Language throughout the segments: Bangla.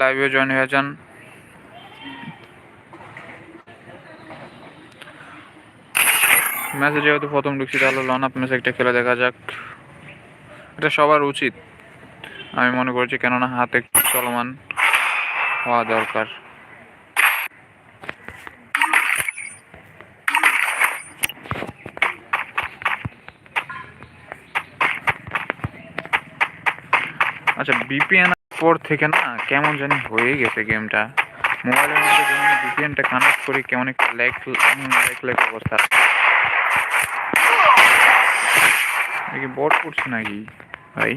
লাইভে জয়েন হয়ে যান। ম্যাচে যেহেতু প্রথম ঢুকছি, তাহলে লন আপ ম্যাচে একটা খেলে দেখা যাক। এটা সবার উচিত, আমি মনে করছি, কেননা হাতে চলমান হওয়া দরকার। আচ্ছা বিপিএন পর থেকে না কেমন জানি হয়ে গেছে গেমটা মোবাইলের মধ্যে যখন বিপিএনটা কানেক্ট করি কেমন একটা ল্যাগ ল্যাগ ল্যাগ অবস্থা। নাকি বট করছে নাকি ভাই?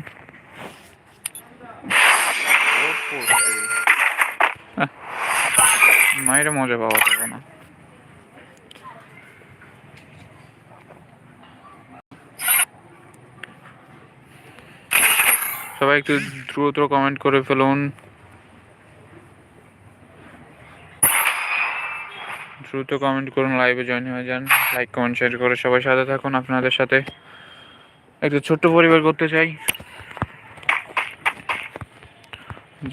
আহ, মায়ের মজা পাওয়া যাবে না। সবাই একটু দ্রুত কমেন্ট করে ফেলুন। দ্রুত কমেন্ট করুন লাইভে জয়েন হয়ে যান লাইক কমেন্ট শেয়ার করে সবাই সাথে থাকুন আপনাদের সাথে। একটু ছোট্ট পরিবার করতে চাই।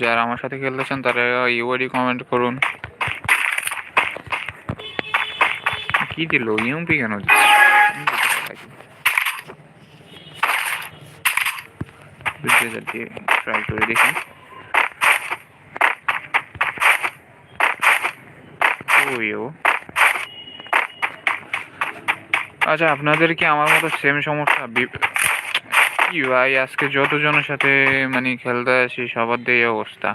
যারা আমার সাথে খেলতে চান, তারা ইউআইডি কমেন্ট করুন। কি দিল? ইউপি কেন দিল? বুঝতে যাচ্ছি ট্রাই করে দেখি আচ্ছা আপনাদের কি আমার মতো সেম সমস্যা? কি ভাই, আজকে যতজনের সাথে মানে খেলতে আসি, সবার দিয়ে অবস্থা।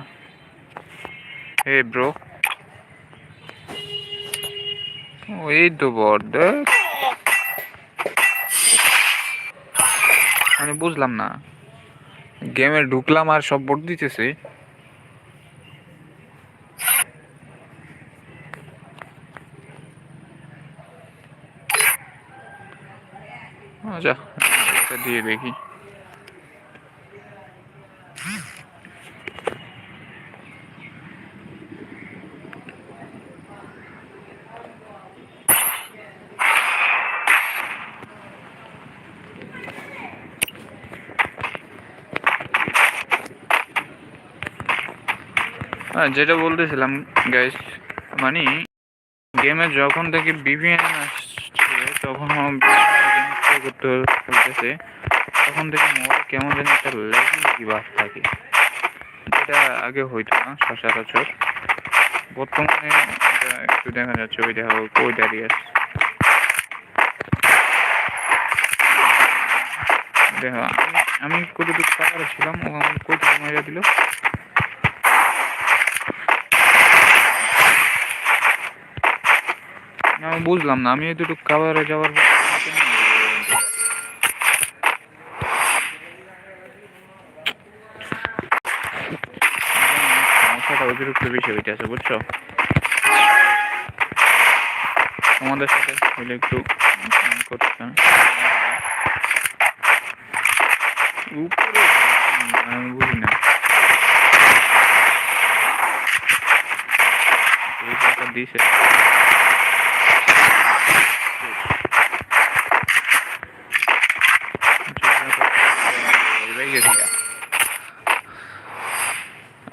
হে ব্রো এই তো দেখ। আমি বুঝলাম না। গেমে ঢুকলাম আর সব বোর্ড দিতেছে। আচ্ছা দিয়ে দেখি। হ্যাঁ যেটা বলতেছিলাম গাইস মানে গেমে যখন থেকে বিভিএন আসছে, তখন গেম করতে হইতেছে, তখন থেকে মোবাইল কেমন যেন একটা লেগে লেগে বাস থাকে। যেটা আগে হইতো না, সচরাচর। বর্তমানে একটু দেখা যাচ্ছে, ওই দেখা, কই দাঁড়িয়ে আছে। দেখা, আমি কতটুকু কাকারে ছিলাম, ও আমার কই থেকে দিল? আমি বুঝলাম না আমি এতটুকু কাভারে যাওয়ার অতিরিক্ত বেশি বুঝছ? সাথে একটু আমি দিছে।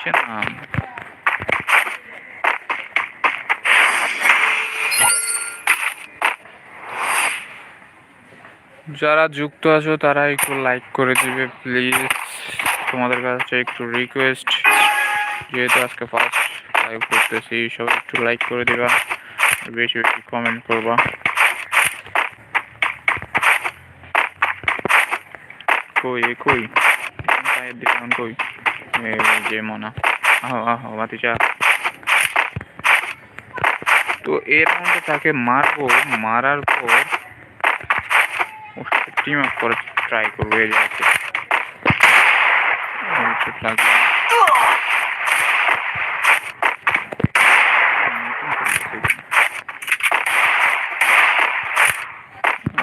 নিচে না যারা যুক্ত আছো, তারা একটু লাইক করে দিবে প্লিজ তোমাদের কাছে একটু রিকোয়েস্ট যেহেতু আজকে ফার্স্ট লাইভ করতেছি, সবাই একটু লাইক করে দিবা, বেশি বেশি কমেন্ট করবা। কই কই? কই? এই যে মনা আহো আহো বাতিচা তো এর মধ্যে তাকে মারবো মারার পর ওর সাথে টিম আপ করে ট্রাই করব এই জায়গাতে ছোট লাগবে না।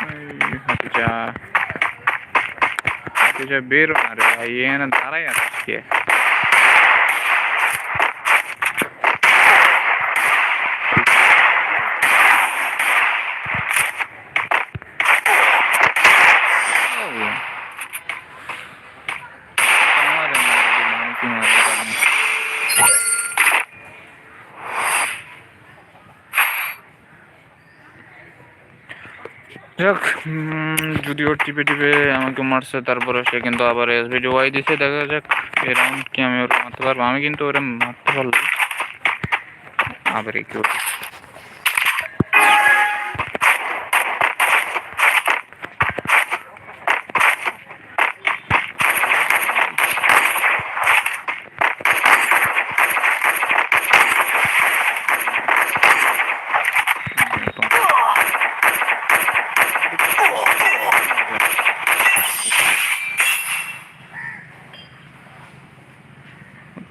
এই হাতে যা হাতে যা বেরো না রে ভাই এখানে দাঁড়াই আছিস কে ও। আমারে মারে দিল, আমি কি মারবো তাহলে? যাক যদিও টিপে টিপে আমাকে মারছে তারপরে সে কিন্তু আবার এস ভিডিও ওয়াই দিছে, দেখা যাক রাউন্ড কি আমি ওরা মারতে পারব। আমি কিন্তু ওরা মারতে পারলাম। আবার একটু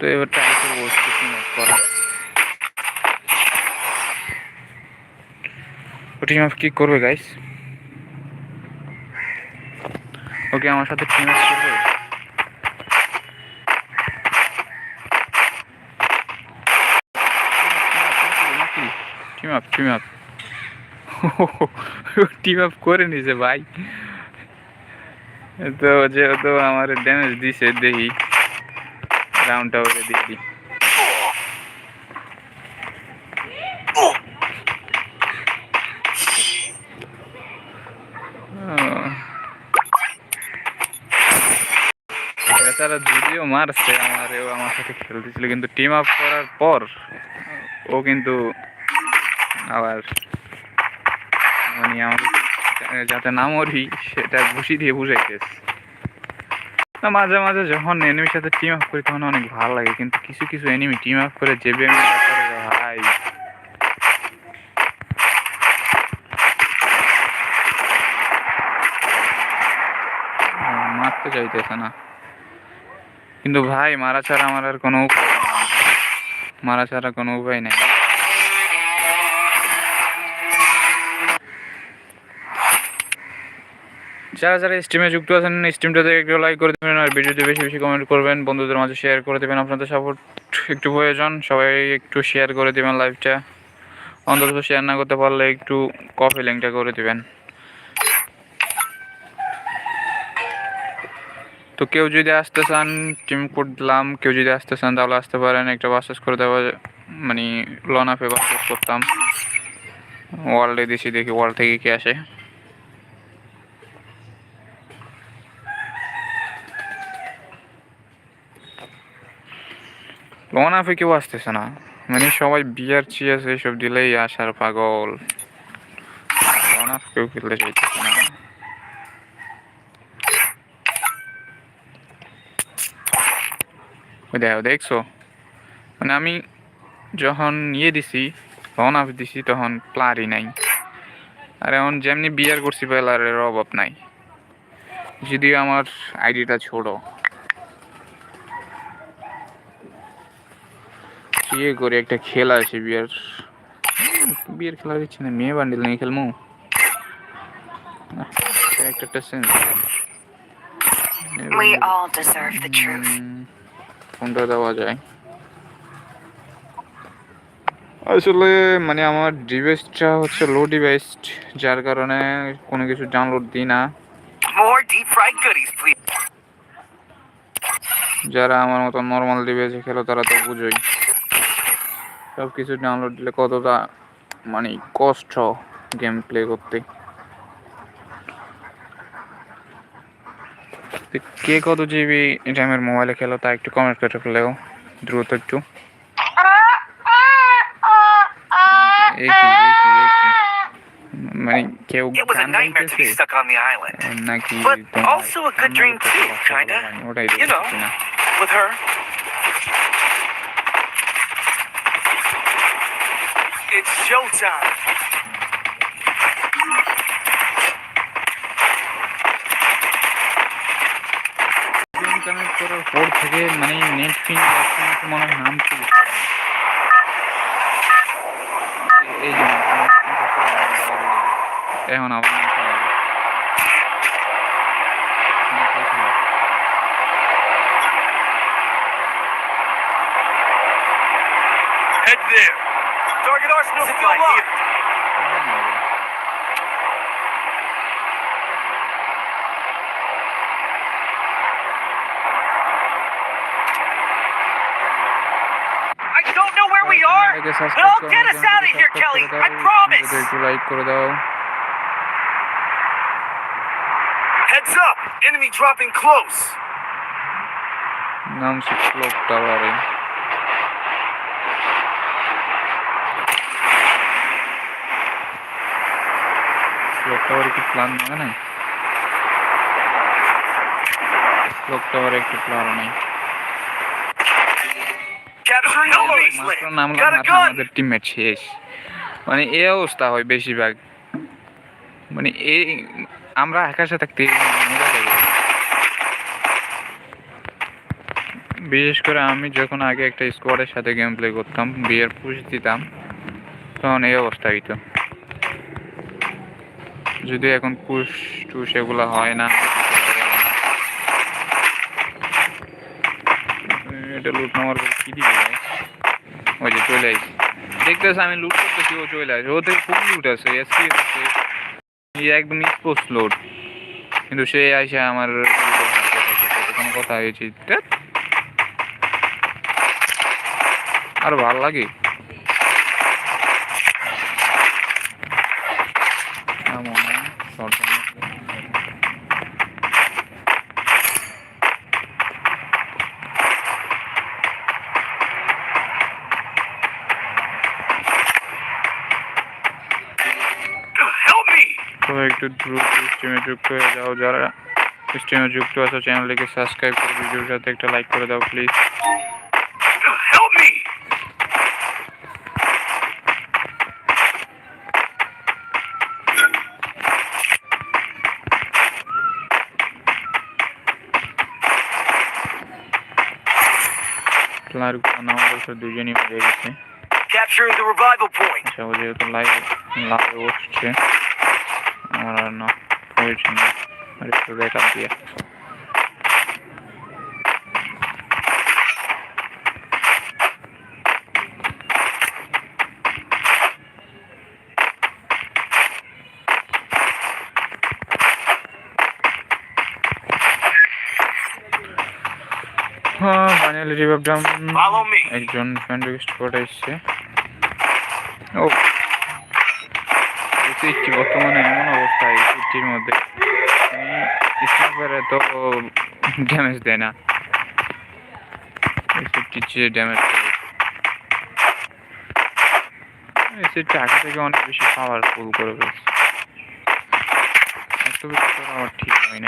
তো এবার ট্রাই করব স্কিপিং করা টিম অফ কি করবে গাইস ওকে আমার সাথে টিম অফ করবে। Team up team up team up করে নিছে, ভাই। তো যেহেতু আমার ড্যামেজ দিছে, দেখি। রাউন্ডটা ওকে দিয়ে দিই তারা যদিও মারছে আমার, ও আমার সাথে খেলতেছিল। কিন্তু টিম আপ করার পর ও কিন্তু আবার মানে আমাকে যাতে না মরি, সেটা ঘুষি দিয়ে বুঝাইতেছে না, মাঝে মাঝে যখন এনিমির সাথে টিম আপ করি, তখন অনেক ভালো লাগে। কিন্তু কিছু কিছু এনিমি টিম আপ করে যে বেমি ভাই। মারতে চাইতেছে না। কিন্তু ভাই, মারা ছাড়া আমার আর কোনো মারা ছাড়া কোনো উপায় নেই। যারা যারা স্ট্রিমে যুক্ত আছেন স্ট্রিমটাতে একটু লাইক করে দেবেন আর ভিডিওতে বেশি বেশি কমেন্ট করবেন, বন্ধুদের মাঝে শেয়ার করে দেবেন, আপনাদের সাপোর্ট একটু প্রয়োজন। সবাই একটু শেয়ার করে দেবেন লাইভটা অন্তত শেয়ার না করতে পারলে একটু কফি লিঙ্কটা করে দেবেন। তো কেউ যদি আসতে চান টিম কোড দিলাম। কেউ যদি আসতে চান, তাহলে আসতে পারেন। একটা বাসেস করে দেওয়া মানে লন আপে বাসেস করতাম। ওয়ার্ল্ডে দিছি দেখি ওয়ার্ল্ড থেকে কে আসে। লন আপে কেউ আসতেছে না। মানে সবাই বিয়ার চিয়াস এইসব দিলেই আসার পাগল। লন আপ কেউ খেলতে চাইতেছে না। ওই দেখো, দেখছ? মানে আমি যখন ইয়ে দিছি তখন আপ দিছি, তখন প্লারই নাই। আর এখন যেমনি বিয়ার করছি প্লারের অভাব নাই। যদিও আমার আইডিটা ছোট। ইয়ে করে, একটা খেলা আছে বিয়ার। বিয়ের খেলা দিচ্ছি না মেয়ে বান্ডিল নিয়ে খেলব ক্যারেক্টারটা sense We all deserve the truth. কোনটা দেওয়া যায়। আসলে মানে আমার ডিভাইসটা হচ্ছে লো ডিভাইস যার কারণে কোনো কিছু ডাউনলোড দিই না. যারা আমার মতো নর্মাল ডিভাইসে খেলো তারা তো বুঝোই। সব কিছু ডাউনলোড দিলে কতটা মানে কষ্ট গেম প্লে করতে। কে কত জিবি টাইমের মোবাইলে খেলো তা একটু কমেন্ট করে ফেলেও দ্রুত একটু এই কি, এই কি, এই কি? মানে কেউ It was a গান nightmare to গাইতেছে be stuck on the island. নাকি But তোমার also Incoming করার পর থেকে মানে নেট ফিন মনে হয় নামছি এই জন্য এখন আবার নামতে হবে। Head there. Target arsenal still where we are, but I'll get us out of here, Kelly. I promise. একটু লাইক করে দাও Heads up. Enemy dropping close. নাম ক্লক টাওয়ারে ক্লক টাওয়ারে কি প্ল্যান হবে না ক্লক টাওয়ারে একটু প্ল্যান নেই Capturing the base মাত্র নামলাম. আমাদের টিমমেট শেষ। মানে এই অবস্থা হয় বেশিরভাগ। মানে এই আমরা আকাশে থাকতে মজা লাগে বিশেষ করে আমি যখন আগে একটা স্কোয়াডের সাথে গেম প্লে করতাম বিয়ের পুশ দিতাম তখন এই অবস্থা হইতো। যদি এখন পুশ টুশ এগুলো হয় না এটা লুট নেওয়ার পর কি যায় ওই যে চলে আসি দেখতেছে, আমি লুট করতেছি, ও চলে আসে। ওতে খুব লুট আছে এসপি আছে। একদম স্পোর্টস লোড কিন্তু সে আসে আমার কোনো কথা হয়েছে। আর ভালো লাগে এমন না, short gun। Help me. তো একটু দ্রুত স্ট্রিমে যুক্ত হয়ে যাও। যারা স্ট্রিমে যুক্ত আছো চ্যানেলটিকে সাবস্ক্রাইব করে ভিডিওর সাথে একটা লাইক করে দাও প্লিজ me. আর নাম দুজনই মরে গেছে। Capturing the revival point. আচ্ছা ও যেহেতু লাইভ লাইভে বসছে হয়েছে না। আর একটু ব্যাকআপ দিয়ে। হ্যাঁ ফাইনালি ডাউন. একজন ফ্রেন্ড রিকোয়েস্ট করে এসছে। ও সিটি বর্তমানে এমন অবস্থা এই সিটির মধ্যে। স্নাইপারে তো ড্যামেজ দেয় না। এই সিটির যে ড্যামেজ এই সিটটা আগে থেকে অনেক বেশি পাওয়ারফুল করে ফেলছে। এত বেশি করা আমার ঠিক হয়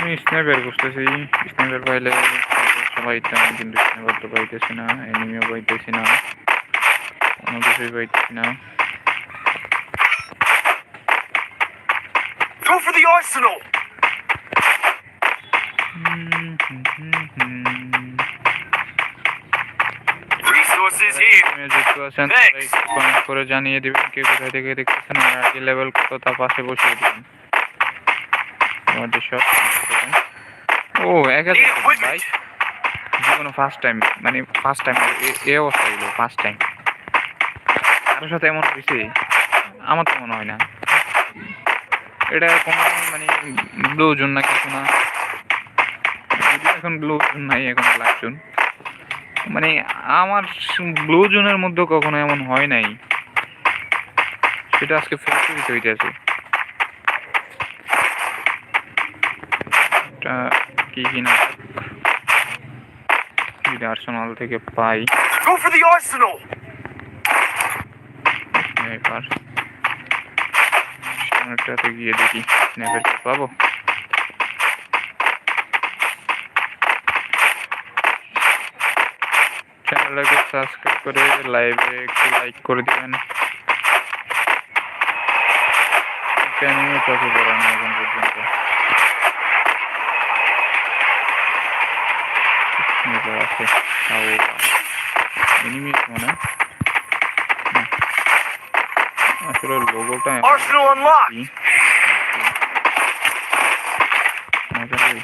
আমি স্নাইপার করতেছি স্নাইপার পাইলে পাইতাম কিন্তু স্নাইপার পাইতেছি না এনিমিও পাইতেছি না কোনো কিছুই পাইতেছি না। Go for the arsenal. Comment করে জানিয়ে দিবেন কে কোথায় থেকে দেখতেছেন আর আগে লেভেল কত তা পাশে বসিয়ে দিবেন। আমাদের সব ও এক হাজার ভাই জীবনে ফার্স্ট টাইম মানে ফার্স্ট টাইম এ অবস্থা হইল ফার্স্ট টাইম কারোর সাথে এমন হয়েছে আমার তো মনে হয় না। এটা কোনো মানে ব্লু জোন না কিছু না এখন ব্লু জোন নাই, এখন ব্ল্যাক জোন মানে আমার ব্লু জোনের মধ্যে কখনো এমন হয় নাই। সেটা আজকে ফ্যাক্টরিতে হইতেছে। কি কিনা যদি আর্সেনাল থেকে পাই। Go for the arsenal. Sniper সামনেটাতে গিয়ে দেখি স্নাইপারটা পাবো। চ্যানেলটাকে সাবস্ক্রাইব করে লাইভে একটু লাইক করে দিবেন। এনিমি চোখে পড়ে না এখন পর্যন্ত। স্নাইপার আছে তাও এনিমি মানে না। আসলে লোগোটা Arsenal unlocked. আসলে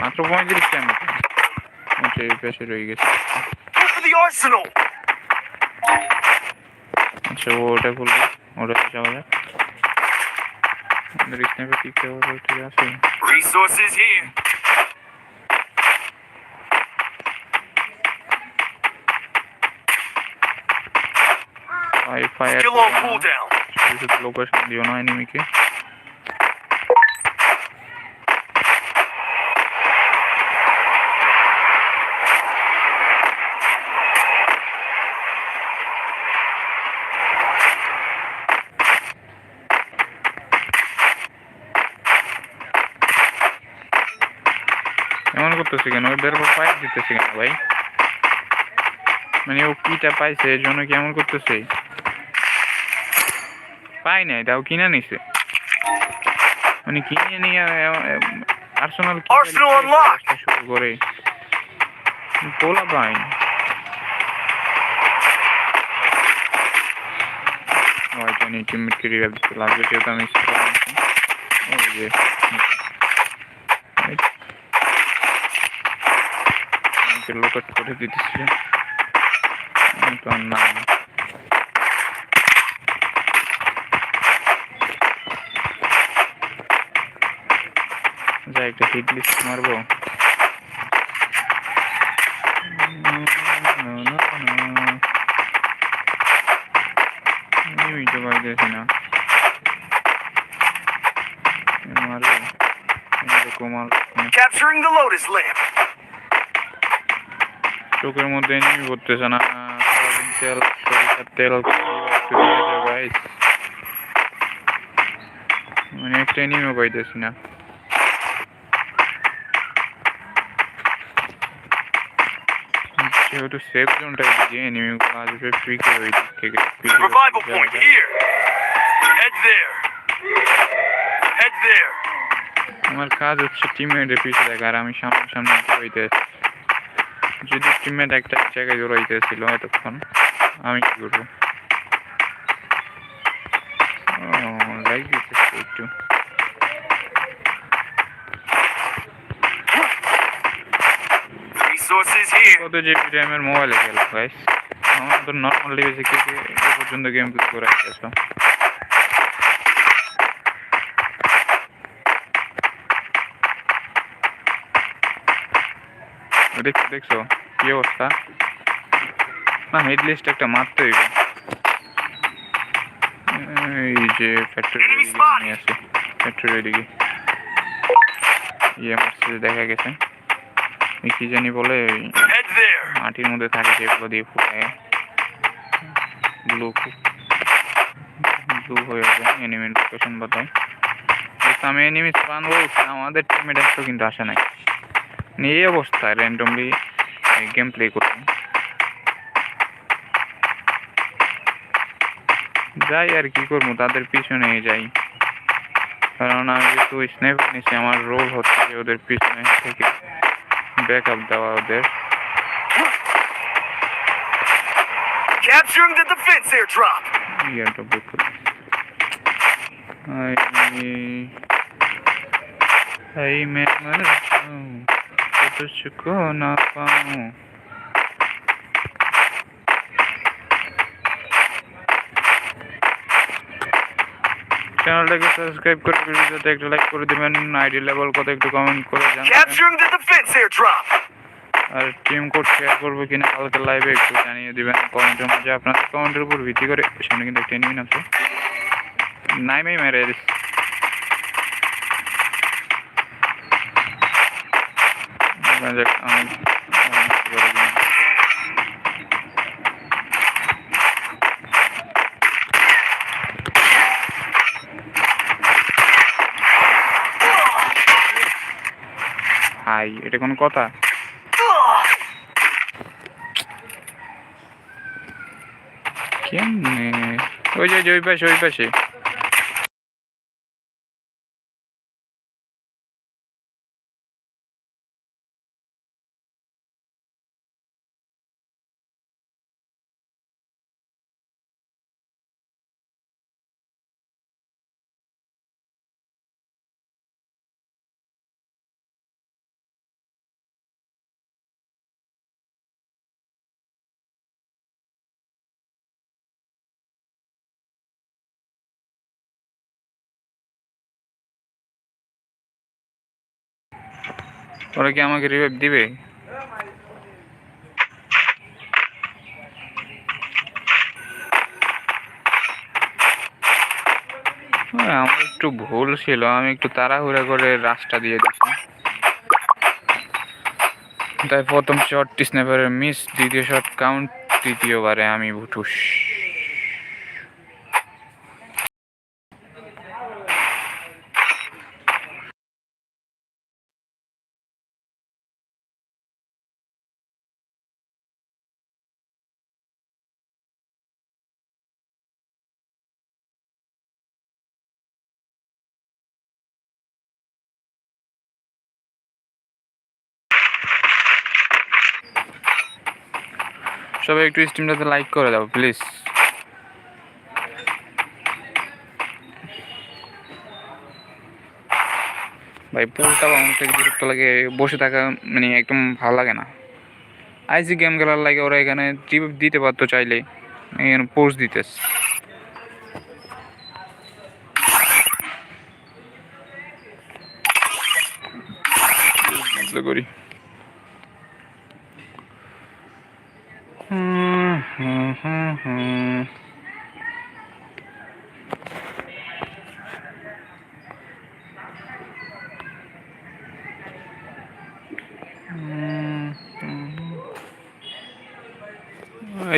মাত্র পঁয়ত্রিশটা আমি আচ্ছা এই পাশে রয়ে গেছে Go for the arsenal. আচ্ছা ও ওটা খুলবে ওটা যাওয়া যাক আমাদের স্ন্যাপে ঠিক ঠিক আছে Resources here. I fire Still on cooldown. Location দিও না এনিমিকে এমন করতেছে কেন? ওদের উপর ফাইট দিতেছে কেন ভাই? মানে ও কিটা পাইছে এর জন্য কি এমন করতেছে? পাই নাই তাও কিনে নিছে। মানে কিনে নিয়ে আর্সেনাল শুরু করে। পোলা পাই স্কোর আনছি ওই যে আমাকে লোকেট করে আর না। যাই একটা হিট লিস্ট মারবো। মিটো না Capturing the Lotus lamp. চোখের মধ্যে এনিমি পড়তেছে না সয়াবিন তেল সরিষার তেল গাইস মানে একটা এনিমিও পাইতেছি না যেহেতু সেফ জোনটা এদিকে এনিমিগুলো আসবে পিকে ওই দিক থেকে পিকে Revival point here. Head there. Head there. আমার কাজ হচ্ছে টিমমেটের পিছে দেখা আর আমি সামনে সামনে হইতে যদি টিমমেট একটা জায়গায় জড়াইতেছিল এতক্ষণ আমি কি করব? লাইক দিতেছে একটু. কত জিবি র্যামের মোবাইলে গেল গাইস আমার তো নর্মাল ডিভাইসে কি পর্যন্ত গেম প্লে করে আসতেছ দেখছ দেখছ? কি অবস্থা? না হেড লিস্ট একটা মারতে হইবে এই যে ফ্যাক্টরি. নিয়ে আসে ফ্যাক্টরি দিকে। ইয়ে মারছে দেখা গেছে। কি জানি বলে মাটির মধ্যে থাকে যেগুলো দিয়ে ফুটায়। ব্লু ব্লু হয়ে যায় এনিমি লোকেশন বাতায় আমি এনিমি স্পান বলছি আমাদের টিমমেট একটু কিন্তু আসে নাই। মানে এই অবস্থায় র্যান্ডমলি গেম প্লে করি যাই আর কি করব তাদের পিছনে যাই। কারণ আমি যেহেতু স্নেপার নিচ্ছি আমার রোল হচ্ছে ওদের পিছনে থেকে ব্যাক আপ দেওয়া ওদের। Capturing the defense airdrop. মর যাऊं तो तुझको ना पाऊं চ্যানেলটাকে সাবস্ক্রাইব করে ভিডিওতে একটা লাইক করে দিবেন আইডি লেভেল কত একটু কমেন্ট করে জানাবেন Capturing the defense airdrop. R team code share করবো কিনা কালকে লাইভে একটু জানিয়ে দিবেন কমেন্টের মধ্যে আপনাদের কমেন্টের উপর ভিত্তি করে সামনে কিন্তু একটা এনিমি নামছে নাইমেই মেরে দিস দেখা যাক, আমি এটা কোনো কথা? কেমনে? ওই যে ওই পাশে ওই পাশে। ওরা কি আমাকে রিভাইভ দিবে? আমার একটু ভুল ছিল, আমি একটু তাড়াহুড়া করে রাস্তা দিয়ে দিছি। তাই প্রথম শট স্ন্যাপারের মিস দ্বিতীয় শট কাউন্ট তৃতীয়বারে আমি ভুটুস সবাই একটু স্ট্রিমটাতে লাইক করে দাও প্লিজ ভাই, পুরোটা আমার থেকে বিরক্ত লাগে, বসে থাকা মানে একদম ভালো লাগে না। আইসি গেম খেলার লাগে ওরা এখানে টিপ দিতে পারতো চাইলে এখানে পোস্ট দিতেস করি।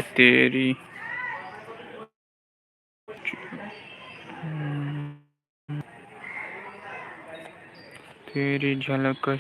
तेरी तेरी झलक